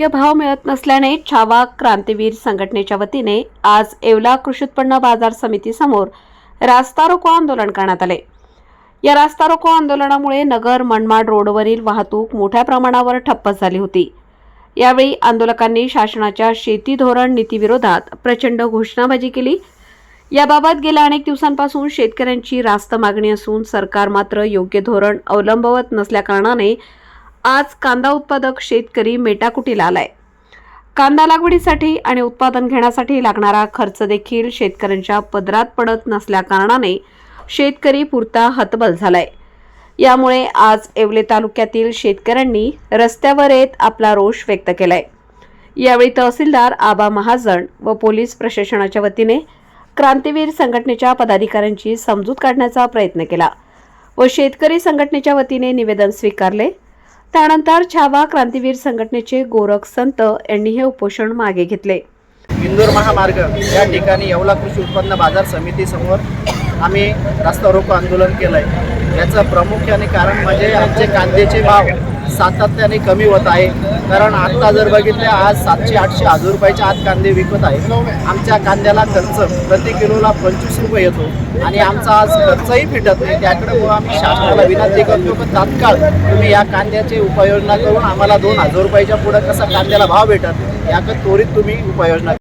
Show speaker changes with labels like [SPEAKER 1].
[SPEAKER 1] योग्य भाव मिळत नसल्याने छावा क्रांतीवीर संघटनेच्या वतीने आज येवला कृषी उत्पन्न बाजार समितीसमोर रास्ता रोको आंदोलन करण्यात आले. या रास्ता रोको आंदोलनामुळे नगर मनमाड रोडवरील वाहतूक मोठ्या प्रमाणावर ठप्प झाली होती. यावेळी आंदोलकांनी शासनाच्या शेती धोरण नीतीविरोधात प्रचंड घोषणाबाजी केली. याबाबत गेल्या अनेक दिवसांपासून शेतकऱ्यांची रास्त मागणी असून सरकार मात्र योग्य धोरण अवलंबवत नसल्याकारणाने आज कांदा उत्पादक शेतकरी मेटाकुटीला आलाय. कांदा लागवडीसाठी आणि उत्पादन घेण्यासाठी लागणारा खर्च देखील शेतकऱ्यांच्या पदरात पडत नसल्याकारणाने शेतकरी पुरता हतबल झालाय. यामुळे आज येवले तालुक्यातील शेतकऱ्यांनी रस्त्यावर येत आपला रोष व्यक्त केलाय. यावेळी तहसीलदार आबा महाजन व पोलीस प्रशासनाच्या वतीने क्रांतीवीर संघटनेच्या पदाधिकाऱ्यांची समजूत काढण्याचा प्रयत्न केला व शेतकरी संघटनेच्या वतीने निवेदन स्वीकारले त्यानंतर छावा क्रांतीवीर संघटनेचे गोरख संत यांनी हे उपोषण मागे घेतले.
[SPEAKER 2] इंदोर महामार्ग या ठिकाणी येवला कृषी उत्पन्न बाजार समितीसमोर आम्ही रस्ता रोको आंदोलन केलं आहे याचं प्रामुख्याने कारण म्हणजे आमचे कांद्याचे भाव सातत्याने कमी होत आहे. कारण आत्ता जर बघितले आज सातशे आठशे हजार रुपयाच्या आत कांदे विकत आहे आमच्या कांद्याला खर्च प्रति किलोला पंचवीस रुपये येतो. आणि आमचा आज खर्चही फिटत नाही. त्याकडे मग आम्ही शासनाला विनंती करतो पण तात्काळ तुम्ही या कांद्याची उपाययोजना करून आम्हाला दोन हजार रुपयाच्या पुढं कसा कांद्याला भाव भेटत याकडे त्वरित तुम्ही उपाययोजना